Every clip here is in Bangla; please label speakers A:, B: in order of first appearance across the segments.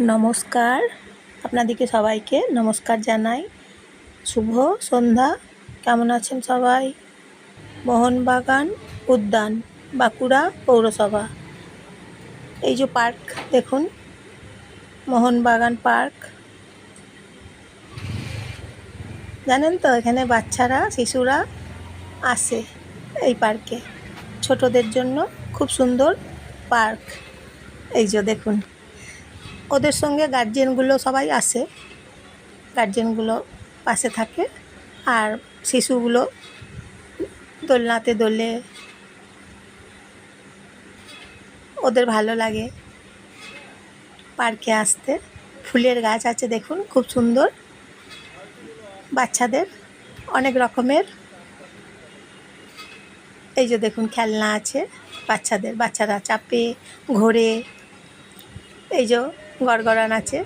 A: নমস্কার। আপনাদেরকে সবাইকে নমস্কার জানাই। শুভ সন্ধ্যা। কেমন আছেন সবাই? মোহনবাগান উদ্যান, বাঁকুড়া পৌরসভা। এই যে পার্ক, দেখুন। মোহনবাগান পার্ক। জানেন তো, এখানে বাচ্চারা, শিশুরা আসে এই পার্কে। ছোটদের জন্য খুব সুন্দর পার্ক। এই যে দেখুন। ওদের সঙ্গে গার্জেনগুলো সবাই আসে। গার্জেনগুলো পাশে থাকে আর শিশুগুলো দোলনাতে দোলে। ওদের ভালো লাগে পার্কে আসতে। ফুলের গাছ আছে দেখুন, খুব সুন্দর। বাচ্চাদের অনেক রকমের। এই যে দেখুন, খেলনা আছে বাচ্চাদের, বাচ্চারা চাপে, ঘোরে। এই যে গড়গড়ান আছে,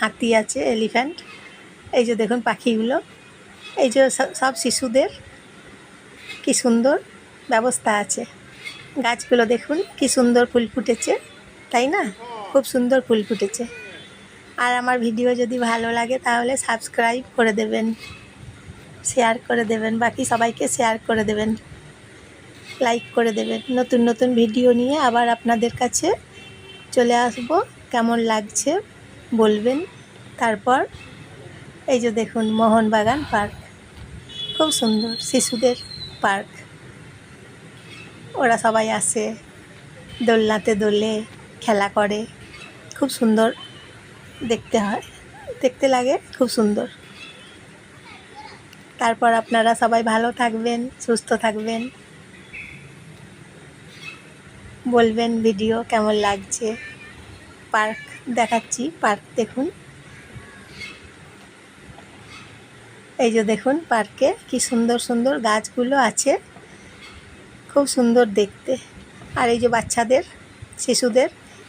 A: হাতি আছে, এলিফ্যান্ট, এই যে দেখুন পাখিগুলো, এই যে সব শিশুদের কি সুন্দর ব্যবস্থা আছে। গাছগুলো দেখুন কি সুন্দর ফুল ফুটেছে, তাই না? খুব সুন্দর ফুল ফুটেছে। আর আমার ভিডিও যদি ভালো লাগে তাহলে সাবস্ক্রাইব করে দেবেন, শেয়ার করে দেবেন, বাকি সবাইকে শেয়ার করে দেবেন, লাইক করে দেবেন। নতুন নতুন ভিডিও নিয়ে আবার আপনাদের কাছে চলে আসব। কেমন লাগছে বলবেন। তারপর এই যে দেখুন মোহনবাগান পার্ক। খুব সুন্দর শিশুদের পার্ক। ওরা সবাই আসে, দোলনাতে দোলে, খেলা করে। খুব সুন্দর দেখতে হয়, দেখতে লাগে, খুব সুন্দর। তারপর আপনারা সবাই ভালো থাকবেন, সুস্থ থাকবেন। বলবেন ভিডিও কেমন লাগছে। পার্ক দেখাচ্ছি, পার্ক দেখুন। এই যে দেখুন পার্কে কি সুন্দর সুন্দর গাছগুলো আছে, খুব সুন্দর দেখতে। আর এই যে বাচ্চাদের, শিশুদের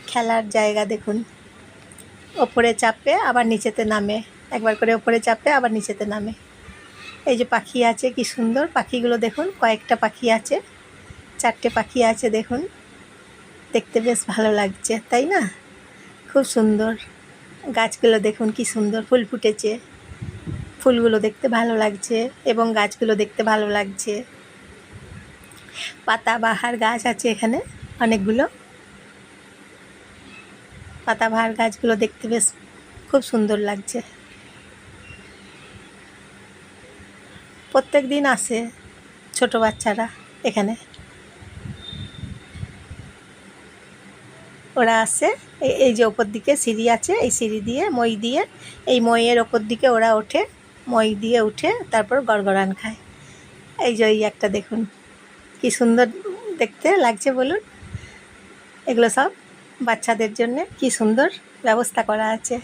A: খেলার জায়গা দেখুন। ওপরে চাপে আবার নিচেতে নামে, একবার করে ওপরে চাপে আবার নিচেতে নামে। এই যে পাখি আছে, কি সুন্দর পাখিগুলো দেখুন, কয়েকটা পাখি আছে, চারটে পাখি আছে দেখুন। দেখতে বেশ ভালো লাগছে, তাই না? খুব সুন্দর। গাছগুলো দেখুন কি সুন্দর ফুল ফুটেছে। ফুলগুলো দেখতে ভালো লাগছে এবং গাছগুলো দেখতে ভালো লাগছে। পাতাবাহার গাছ আছে এখানে অনেকগুলো। পাতাবাহার গাছগুলো দেখতে বেশ খুব সুন্দর লাগছে। প্রত্যেক দিন আসে ছোট বাচ্চারা এখানে। ওরা আসে এই- যে ওপর দিকে সিঁড়ি আছে, এই সিঁড়ি দিয়ে মই দিয়ে, এই মইয়ের ওপর দিকে ওরা ওঠে, মই দিয়ে উঠে তারপর গড়গড়ান খায়। এই যে এই একটা দেখুন, কি সুন্দর দেখতে লাগছে বলুন। এগুলো সব বাচ্চাদের জন্য কি সুন্দর ব্যবস্থা করা আছে।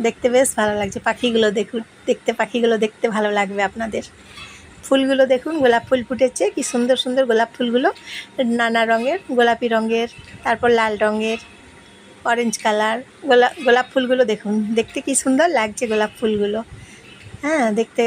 A: দেখতে বেশ ভালো লাগছে। পাখিগুলো দেখুন, দেখতে, পাখিগুলো দেখতে ভালো লাগবে আপনাদের। ফুলগুলো দেখুন, গোলাপ ফুল ফুটেছে, কি সুন্দর সুন্দর গোলাপ ফুলগুলো। নানা রঙের, গোলাপি রঙের, তারপর লাল রঙের অরেঞ্জ কালার গোলাপ গোলাপ ফুলগুলো দেখুন। দেখতে কি সুন্দর লাগছে গোলাপ ফুলগুলো। হ্যাঁ দেখতে